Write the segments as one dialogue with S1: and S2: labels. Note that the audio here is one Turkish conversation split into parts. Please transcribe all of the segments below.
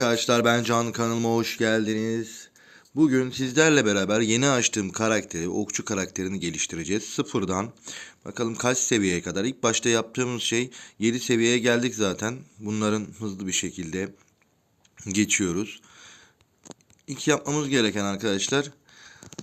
S1: Arkadaşlar ben Can kanalıma hoş geldiniz. Bugün sizlerle beraber yeni açtığım karakteri, okçu karakterini geliştireceğiz. Sıfırdan. Bakalım kaç seviyeye kadar. İlk başta yaptığımız şey 7 seviyeye geldik zaten. Bunların hızlı bir şekilde geçiyoruz. İlk yapmamız gereken arkadaşlar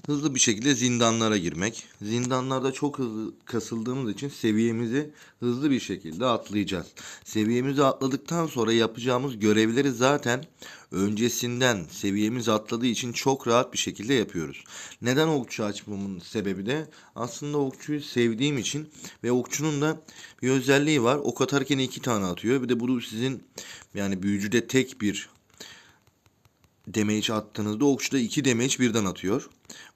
S1: hızlı bir şekilde zindanlara girmek. Zindanlarda çok hızlı kasıldığımız için seviyemizi hızlı bir şekilde atlayacağız. Seviyemizi atladıktan sonra yapacağımız görevleri zaten öncesinden seviyemiz atladığı için çok rahat bir şekilde yapıyoruz. Neden okçu açmamın sebebi de aslında okçuyu sevdiğim için ve okçunun da bir özelliği var. Ok atarken iki tane atıyor. Bir de bu sizin yani büyücüde tek bir damage attığınızda okçuda 2 damage birden atıyor.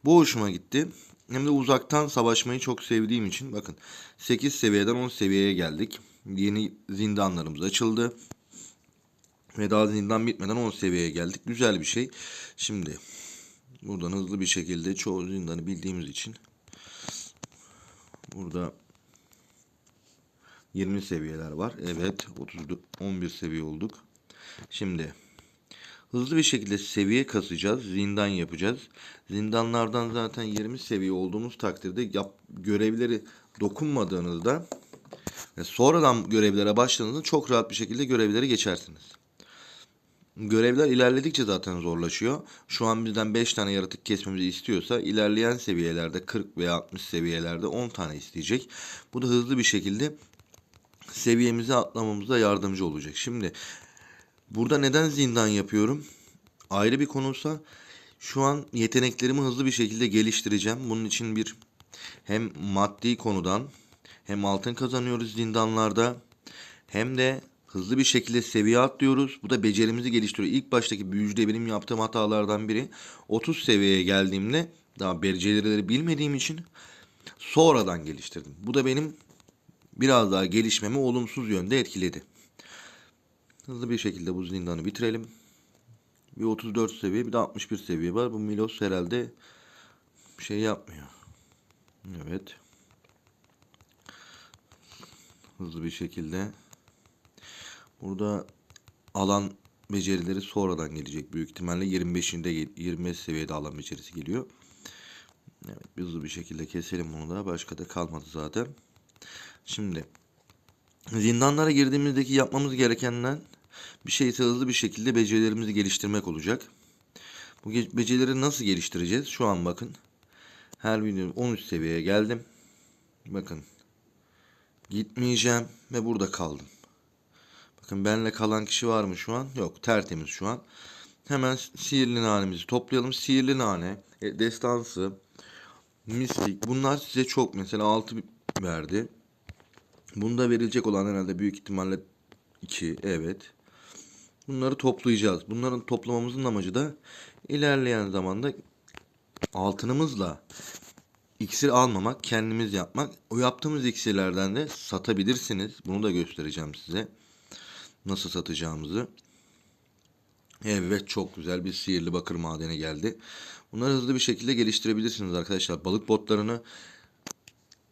S1: Bu hoşuma gitti. Hem de uzaktan savaşmayı çok sevdiğim için bakın 8 seviyeden 10 seviyeye geldik. Yeni zindanlarımız açıldı. Ve daha zindan bitmeden 10 seviyeye geldik. Güzel bir şey. Şimdi buradan hızlı bir şekilde çoğu zindanı bildiğimiz için burada 20 seviyeler var. Evet 34 11 seviye olduk. Şimdi Hızlı bir şekilde seviye kasacağız. Zindan yapacağız. Zindanlardan zaten 20 seviye olduğumuz takdirde yap, görevleri dokunmadığınızda ve sonradan görevlere başladığınızda çok rahat bir şekilde görevleri geçersiniz. Görevler ilerledikçe zaten zorlaşıyor. Şu an bizden 5 tane yaratık kesmemizi istiyorsa ilerleyen seviyelerde 40 veya 60 seviyelerde 10 tane isteyecek. Bu da hızlı bir şekilde seviyemizi atlamamıza yardımcı olacak. Şimdi Burada neden zindan yapıyorum? Ayrı bir konuysa şu an yeteneklerimi hızlı bir şekilde geliştireceğim. Bunun için bir hem maddi konudan hem altın kazanıyoruz zindanlarda hem de hızlı bir şekilde seviye atlıyoruz. Bu da becerimizi geliştiriyor. İlk baştaki büyücüde benim yaptığım hatalardan biri 30 seviyeye geldiğimde daha becerileri bilmediğim için sonradan geliştirdim. Bu da benim biraz daha gelişmemi olumsuz yönde etkiledi. Hızlı bir şekilde bu zindanı bitirelim. Bir 34 seviye bir de 61 seviye var. Bu Milos herhalde şey yapmıyor. Evet. Hızlı bir şekilde. Burada alan becerileri sonradan gelecek. Büyük ihtimalle 25'inde 25 seviyede alan becerisi geliyor. Evet hızlı bir şekilde keselim bunu da. Başka da kalmadı zaten. Şimdi Zindanlara girdiğimizdeki yapmamız gerekenden bir şey hızlı bir şekilde becerilerimizi geliştirmek olacak. Bu becerileri nasıl geliştireceğiz? Şu an bakın. Her video 13 seviyeye geldim. Bakın. Gitmeyeceğim ve burada kaldım. Bakın benle kalan kişi var mı şu an? Yok tertemiz şu an. Hemen sihirli nanemizi toplayalım. Sihirli nane, e, destansı, mistik bunlar size çok mesela 6 verdi. Bunda verilecek olan herhalde büyük ihtimalle 2. Evet. Bunları toplayacağız. Bunların toplamamızın amacı da ilerleyen zamanda altınımızla iksir almamak, kendimiz yapmak. O yaptığımız iksirlerden de satabilirsiniz. Bunu da göstereceğim size. Nasıl satacağımızı. Evet çok güzel bir sihirli bakır madeni geldi. Bunları hızlı bir şekilde geliştirebilirsiniz arkadaşlar. Balık botlarını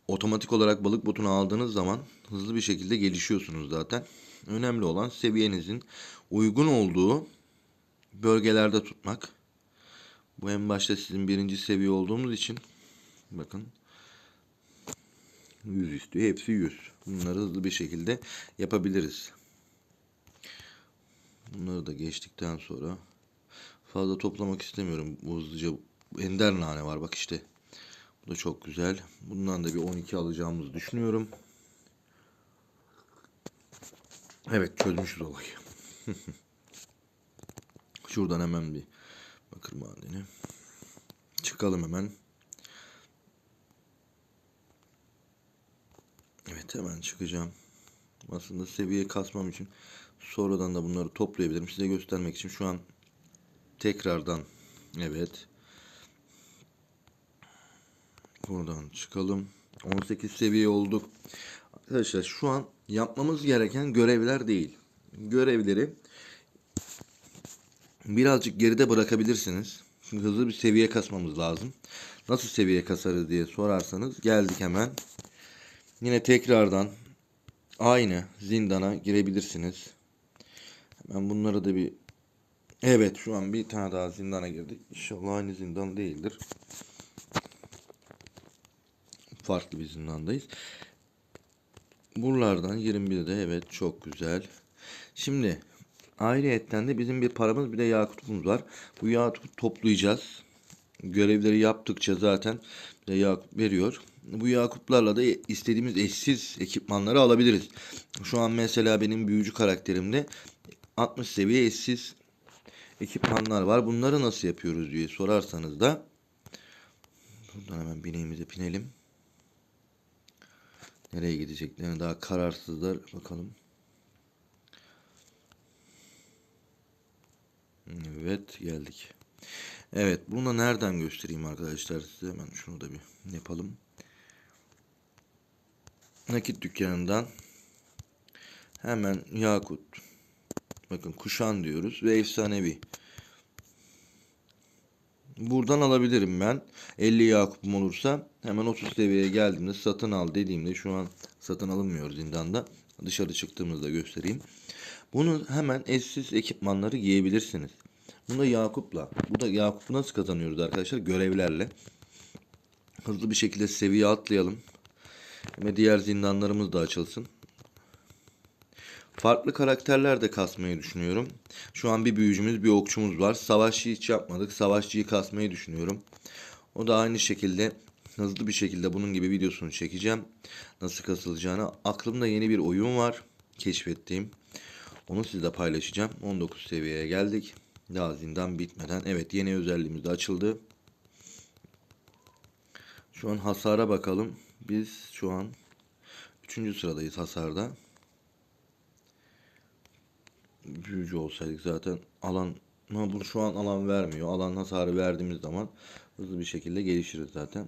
S1: otomatik olarak balık botunu aldığınız zaman hızlı bir şekilde gelişiyorsunuz zaten. Önemli olan seviyenizin uygun olduğu bölgelerde tutmak. Bu en başta sizin birinci seviye olduğumuz için bakın 100 istiyor. Hepsi 100. Bunları hızlı bir şekilde yapabiliriz. Bunları da geçtikten sonra fazla toplamak istemiyorum. Bu hızlıca ender nane var bak işte. Da çok güzel. Bundan da bir 12 alacağımızı düşünüyorum. Evet çözmüşüz olayı. Şuradan hemen bir bakır madeni. Çıkalım hemen. Evet hemen çıkacağım. Aslında seviye kasmam için sonradan da bunları toplayabilirim. Size göstermek için şu an tekrardan evet Buradan çıkalım. 18 seviye olduk. Arkadaşlar şu an yapmamız gereken görevler değil. Görevleri birazcık geride bırakabilirsiniz. Çünkü hızlı bir seviye kasmamız lazım. Nasıl seviye kasarız diye sorarsanız geldik hemen. Yine tekrardan aynı zindana girebilirsiniz. Hemen bunları da bir Evet şu an bir tane daha zindana girdik. İnşallah aynı zindan değildir. Farklı bir zindandayız. Buralardan 21'de evet çok güzel. Şimdi ayrıyetten de bizim bir paramız bir de yakutumuz var. Bu yakutu toplayacağız. Görevleri yaptıkça zaten bir de yakup veriyor. Bu yakuplarla da istediğimiz eşsiz ekipmanları alabiliriz. Şu an mesela benim büyücü karakterimde 60 seviye eşsiz ekipmanlar var. Bunları nasıl yapıyoruz diye sorarsanız da buradan hemen bineğimize binelim. Nereye gideceklerini daha kararsızlar. Bakalım. Evet geldik. Evet bunu nereden göstereyim arkadaşlar size hemen şunu da bir yapalım. Nakit dükkanından hemen Yakut bakın kuşan diyoruz ve efsanevi Buradan alabilirim ben. 50 Yakup'um olursa hemen 30 seviyeye geldiğimde satın al dediğimde şu an satın alınmıyor zindanda. Dışarı çıktığımızda göstereyim. Bunu hemen eşsiz ekipmanları giyebilirsiniz. Bunu da Yakup'la. Bu da Yakup'u nasıl kazanıyoruz arkadaşlar? Görevlerle. Hızlı bir şekilde seviye atlayalım. Ve diğer zindanlarımız da açılsın. Farklı karakterler de kasmayı düşünüyorum. Şu an bir büyücümüz, bir okçumuz var. Savaşçı hiç yapmadık. Savaşçıyı kasmayı düşünüyorum. O da aynı şekilde hızlı bir şekilde bunun gibi videosunu çekeceğim. Nasıl kasılacağını. Aklımda yeni bir oyun var. Keşfettiğim. Onu sizle paylaşacağım. 19 seviyeye geldik. Daha zindan bitmeden. Evet yeni özelliğimiz de açıldı. Şu an hasara bakalım. Biz şu an 3. sıradayız hasarda büyücü olsaydık zaten alan ama bu şu an alan vermiyor. Alan hasarı verdiğimiz zaman hızlı bir şekilde gelişiriz zaten.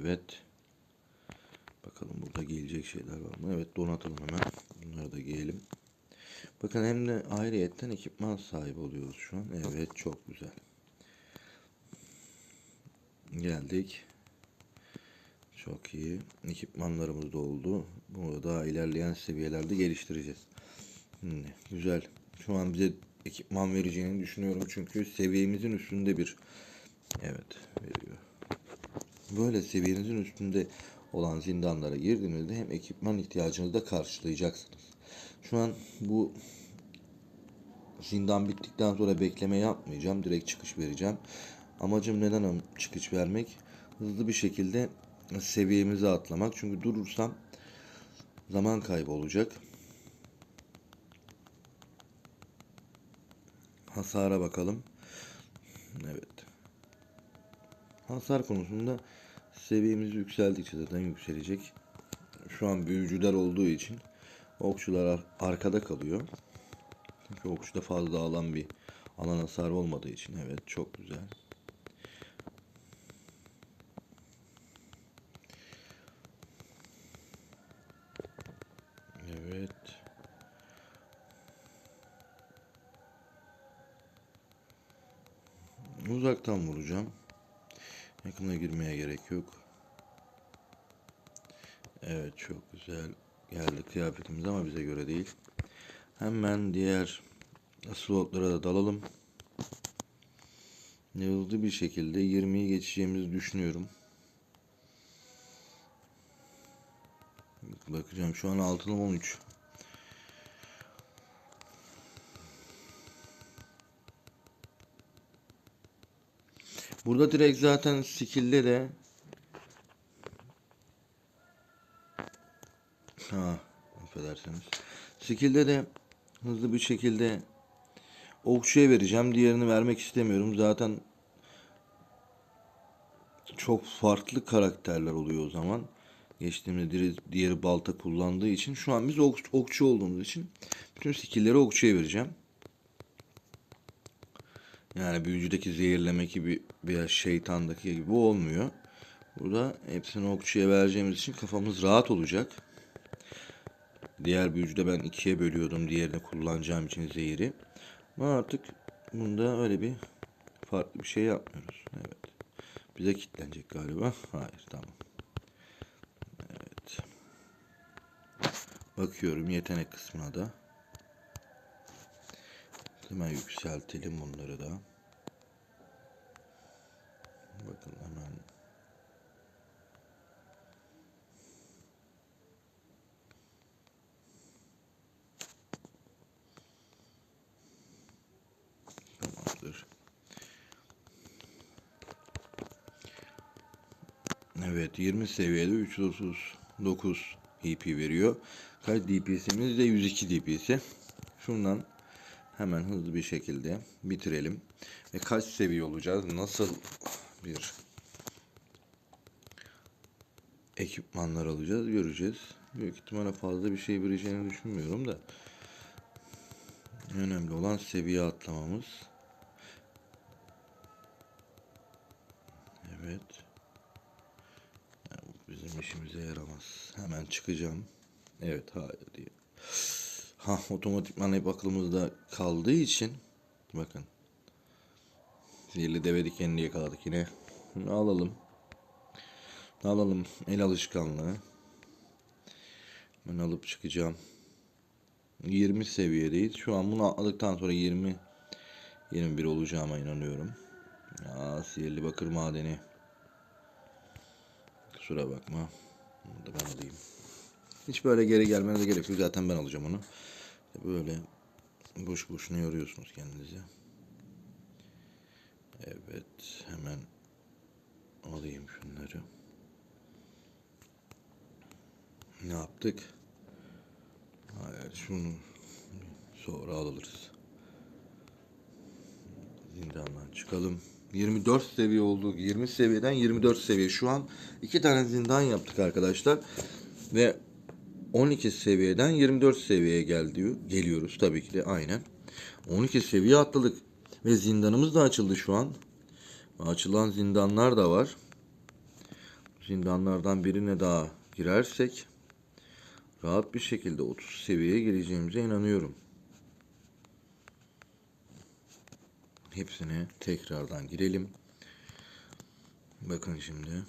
S1: Evet. Bakalım burada gelecek şeyler var mı? Evet donatalım hemen. Bunları da giyelim. Bakın hem de ayrıyetten ekipman sahibi oluyoruz şu an. Evet çok güzel. Geldik. Çok iyi. Ekipmanlarımız da oldu. Bunu daha ilerleyen seviyelerde geliştireceğiz. Şimdi, güzel. Şu an bize ekipman vereceğini düşünüyorum. Çünkü seviyemizin üstünde bir evet veriyor. Böyle seviyenizin üstünde olan zindanlara girdiğinizde hem ekipman ihtiyacınızı da karşılayacaksınız. Şu an bu zindan bittikten sonra bekleme yapmayacağım. Direkt çıkış vereceğim. Amacım neden çıkış vermek? Hızlı bir şekilde seviyemizi atlamak. Çünkü durursam zaman kaybı olacak. Hasara bakalım. Evet. Hasar konusunda seviyemiz yükseldikçe zaten yükselecek. Şu an büyücüler olduğu için okçular arkada kalıyor. Çünkü okçuda fazla alan bir alan hasar olmadığı için evet çok güzel. Evet. Uzaktan vuracağım. Yakına girmeye gerek yok. Evet çok güzel geldi kıyafetimiz ama bize göre değil. Hemen diğer slotlara da dalalım. Hızlı bir şekilde 20'yi geçeceğimizi düşünüyorum. Bakacağım şu an altınım 13. Burada direkt zaten skill'de de ha affedersiniz. Skill'de de hızlı bir şekilde okçuya vereceğim. Diğerini vermek istemiyorum. Zaten çok farklı karakterler oluyor o zaman. Geçtiğimde diğeri, diğeri balta kullandığı için. Şu an biz ok, okçu olduğumuz için bütün skill'leri okçuya vereceğim. Yani büyücüdeki zehirleme gibi veya şeytandaki gibi olmuyor. Burada hepsini okçuya vereceğimiz için kafamız rahat olacak. Diğer büyücüde ben ikiye bölüyordum diğerini kullanacağım için zehiri. Ama artık bunda öyle bir farklı bir şey yapmıyoruz. Evet. Bize kilitlenecek galiba. Hayır tamam. Evet. Bakıyorum yetenek kısmına da. Hemen yükseltelim bunları da. Bakın hemen Tamamdır. Evet 20 seviyede 339 EP veriyor. Kaç DPS'imiz de 102 DPS. Şundan hemen hızlı bir şekilde bitirelim. Ve kaç seviye olacağız? Nasıl bir ekipmanlar alacağız göreceğiz. Büyük ihtimalle fazla bir şey vereceğini düşünmüyorum da. Önemli olan seviye atlamamız. Evet. Yani bizim işimize yaramaz. Hemen çıkacağım. Evet hayır diye. Ha otomatikman hep aklımızda kaldığı için bakın. Zehirli deve dikenini yakaladık yine. Bunu alalım. Alalım el alışkanlığı. Ben alıp çıkacağım. 20 seviyedeyiz. Şu an bunu atladıktan sonra 20 21 olacağıma inanıyorum. Ya sihirli bakır madeni. Kusura bakma. Bunu da ben alayım. Hiç böyle geri gelmenize gerek yok. Zaten ben alacağım onu. Böyle boş boşuna yoruyorsunuz kendinizi. Evet. Hemen alayım şunları. Ne yaptık? Hayır şunu sonra alırız. Zindandan çıkalım. 24 seviye olduk. 20 seviyeden 24 seviye. Şu an iki tane zindan yaptık arkadaşlar. Ve 12 seviyeden 24 seviyeye geldi, geliyoruz tabii ki de aynen. 12 seviye atladık. Ve zindanımız da açıldı şu an. Açılan zindanlar da var. Zindanlardan birine daha girersek rahat bir şekilde 30 seviyeye geleceğimize inanıyorum. Hepsine tekrardan girelim. Bakın şimdi.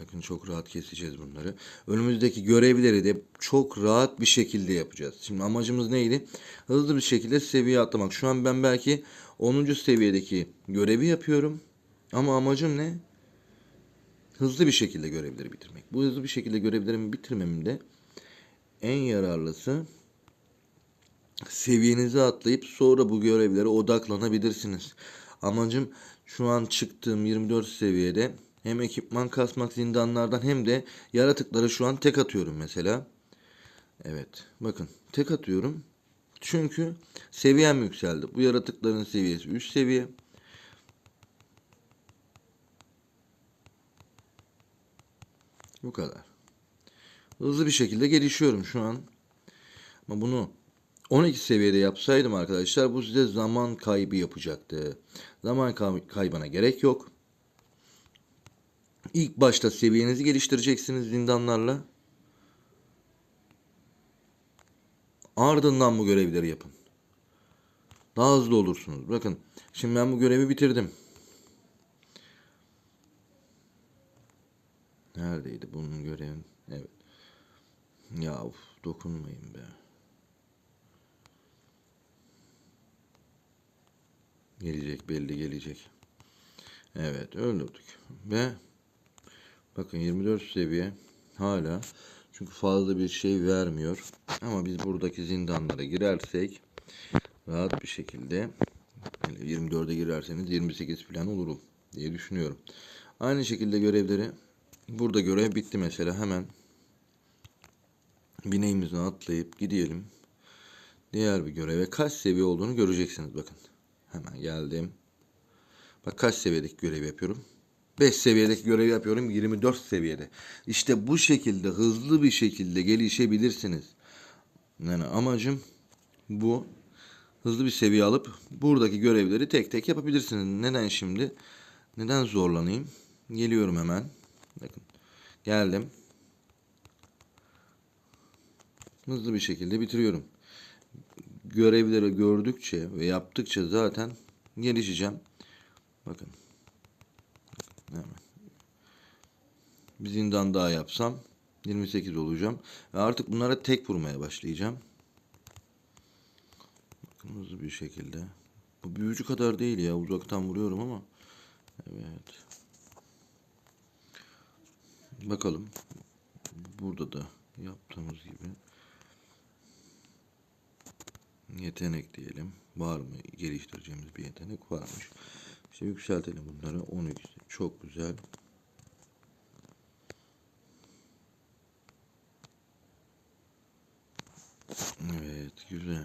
S1: Bakın çok rahat keseceğiz bunları. Önümüzdeki görevleri de çok rahat bir şekilde yapacağız. Şimdi amacımız neydi? Hızlı bir şekilde seviye atlamak. Şu an ben belki 10. seviyedeki görevi yapıyorum. Ama amacım ne? Hızlı bir şekilde görevleri bitirmek. Bu hızlı bir şekilde görevlerimi bitirmemin de en yararlısı seviyenizi atlayıp sonra bu görevlere odaklanabilirsiniz. Amacım şu an çıktığım 24 seviyede hem ekipman kasmak zindanlardan hem de yaratıkları şu an tek atıyorum mesela. Evet bakın tek atıyorum. Çünkü seviyem yükseldi. Bu yaratıkların seviyesi 3 seviye. Bu kadar. Hızlı bir şekilde gelişiyorum şu an. Ama bunu 12 seviyede yapsaydım arkadaşlar bu size zaman kaybı yapacaktı. Zaman kay- kaybına gerek yok. İlk başta seviyenizi geliştireceksiniz zindanlarla. Ardından bu görevleri yapın. Daha hızlı olursunuz. Bakın şimdi ben bu görevi bitirdim. Neredeydi bunun görevi? Evet. Ya of, dokunmayın be. Gelecek belli gelecek. Evet öldürdük. Ve bakın 24 seviye hala çünkü fazla bir şey vermiyor. Ama biz buradaki zindanlara girersek rahat bir şekilde yani 24'e girerseniz 28 falan olurum diye düşünüyorum. Aynı şekilde görevleri burada görev bitti mesela hemen bineğimizden atlayıp gidelim. Diğer bir göreve kaç seviye olduğunu göreceksiniz bakın. Hemen geldim. Bak kaç seviyedeki görev yapıyorum. 5 seviyedeki görev yapıyorum 24 seviyede. İşte bu şekilde hızlı bir şekilde gelişebilirsiniz. Yani amacım bu. Hızlı bir seviye alıp buradaki görevleri tek tek yapabilirsiniz. Neden şimdi? Neden zorlanayım? Geliyorum hemen. Bakın. Geldim. Hızlı bir şekilde bitiriyorum. Görevleri gördükçe ve yaptıkça zaten gelişeceğim. Bakın. Bir zindan daha yapsam 28 olacağım. Ve artık bunlara tek vurmaya başlayacağım. Bakın hızlı bir şekilde. Bu büyücü kadar değil ya. Uzaktan vuruyorum ama. Evet. Bakalım. Burada da yaptığımız gibi. Yetenek diyelim. Var mı geliştireceğimiz bir yetenek? Varmış. İşte yükseltelim bunları. 12. Çok güzel. Evet güzel.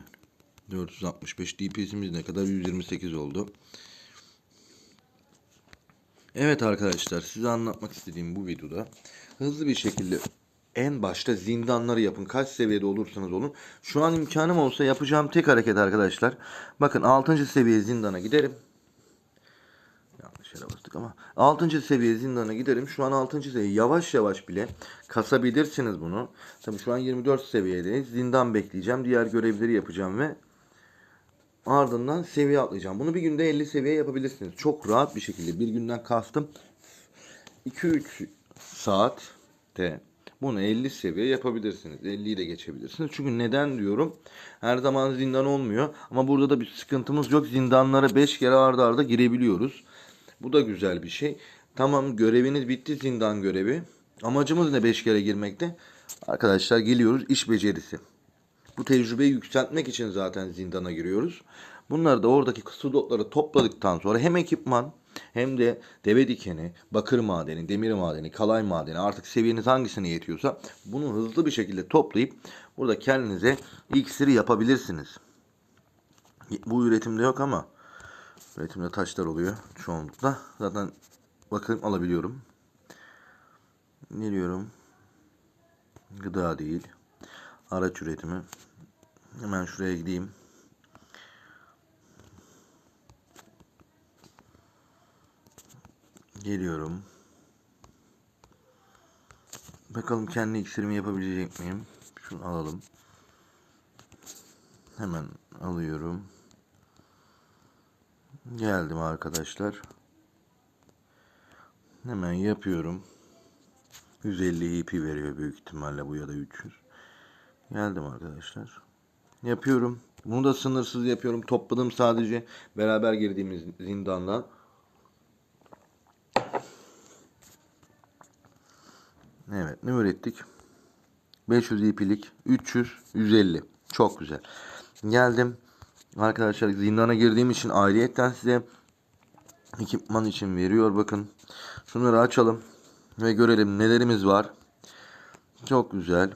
S1: 465 DPS'imiz ne kadar? 128 oldu. Evet arkadaşlar size anlatmak istediğim bu videoda hızlı bir şekilde en başta zindanları yapın. Kaç seviyede olursanız olun. Şu an imkanım olsa yapacağım tek hareket arkadaşlar. Bakın 6. seviye zindana giderim. Yere bastık ama. 6. seviye zindana giderim. Şu an 6. seviye yavaş yavaş bile kasabilirsiniz bunu. Tabii şu an 24 seviyedeyiz. Zindan bekleyeceğim. Diğer görevleri yapacağım ve ardından seviye atlayacağım. Bunu bir günde 50 seviye yapabilirsiniz. Çok rahat bir şekilde. Bir günden kastım 2-3 saatte bunu 50 seviye yapabilirsiniz. 50'yi de geçebilirsiniz. Çünkü neden diyorum? Her zaman zindan olmuyor. Ama burada da bir sıkıntımız yok. Zindanlara 5 kere arda arda girebiliyoruz. Bu da güzel bir şey. Tamam göreviniz bitti zindan görevi. Amacımız ne 5 kere girmekte? Arkadaşlar geliyoruz iş becerisi. Bu tecrübeyi yükseltmek için zaten zindana giriyoruz. Bunları da oradaki slotları topladıktan sonra hem ekipman hem de deve dikeni, bakır madeni, demir madeni, kalay madeni artık seviyeniz hangisine yetiyorsa bunu hızlı bir şekilde toplayıp burada kendinize iksiri yapabilirsiniz. Bu üretimde yok ama üretimde taşlar oluyor çoğunlukla. Zaten bakın alabiliyorum. Geliyorum. Gıda değil. Araç üretimi. Hemen şuraya gideyim. Geliyorum. Bakalım kendi iksirimi yapabilecek miyim? Şunu alalım. Hemen alıyorum. Geldim arkadaşlar. Hemen yapıyorum. 150 EP veriyor büyük ihtimalle bu ya da 300. Geldim arkadaşlar. Yapıyorum. Bunu da sınırsız yapıyorum. Topladım sadece beraber girdiğimiz zindandan. Evet ne ürettik? 500 EP'lik 300 150. Çok güzel. Geldim. Arkadaşlar zindana girdiğim için ayrıyetten size ekipman için veriyor. Bakın. Şunları açalım. Ve görelim nelerimiz var. Çok güzel.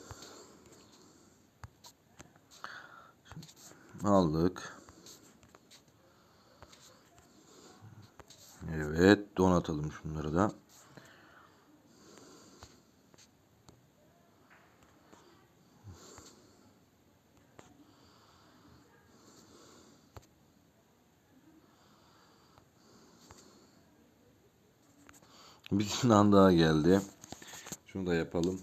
S1: Aldık. Evet donatalım şunları da. Bir sınav daha geldi. Şunu da yapalım.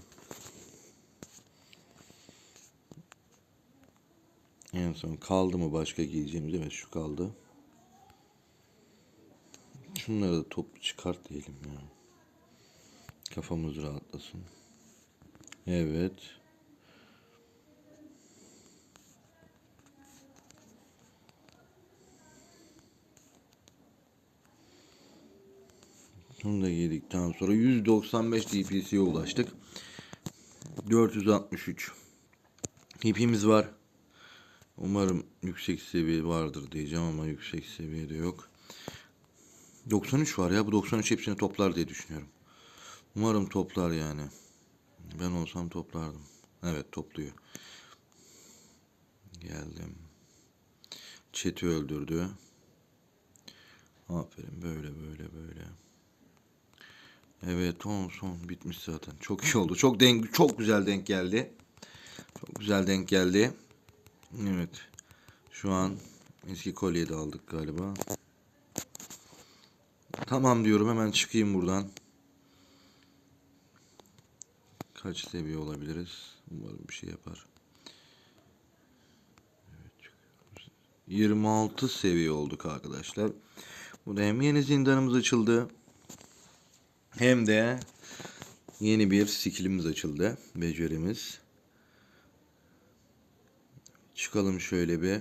S1: En son kaldı mı başka giyeceğimiz? Evet şu kaldı. Şunları da toplu çıkart diyelim ya. Kafamız rahatlasın. Evet. Şunu da giydikten sonra 195 DPS'ye ulaştık. 463 hipimiz var. Umarım yüksek seviye vardır diyeceğim ama yüksek seviyede yok. 93 var ya bu 93 hepsini toplar diye düşünüyorum. Umarım toplar yani. Ben olsam toplardım. Evet topluyor. Geldim. Chat'i öldürdü. Aferin böyle böyle böyle. Evet son son bitmiş zaten. Çok iyi oldu. Çok denk çok güzel denk geldi. Çok güzel denk geldi. Evet. Şu an eski kolyeyi de aldık galiba. Tamam diyorum hemen çıkayım buradan. Kaç seviye olabiliriz? Umarım bir şey yapar. Evet, 26 seviye olduk arkadaşlar. Bu da hem yeni zindanımız açıldı. Hem de yeni bir skillimiz açıldı. Becerimiz. Çıkalım şöyle bir.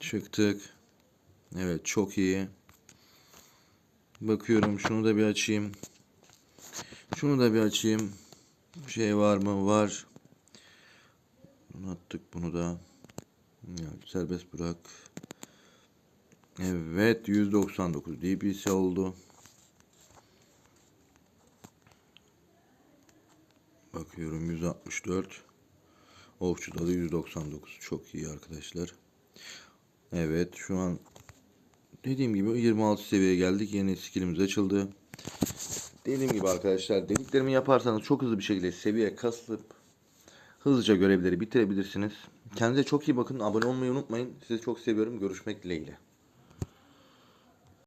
S1: Çıktık. Evet çok iyi. Bakıyorum şunu da bir açayım. Şunu da bir açayım. Şey var mı? Var. Bunu bunu da. Ya, serbest bırak. Evet 199 DPS oldu. Bakıyorum 164. Okçuda da 199. Çok iyi arkadaşlar. Evet şu an dediğim gibi 26 seviyeye geldik. Yeni skillimiz açıldı. Dediğim gibi arkadaşlar dediklerimi yaparsanız çok hızlı bir şekilde seviye kasıp hızlıca görevleri bitirebilirsiniz. Kendinize çok iyi bakın. Abone olmayı unutmayın. Sizi çok seviyorum. Görüşmek dileğiyle.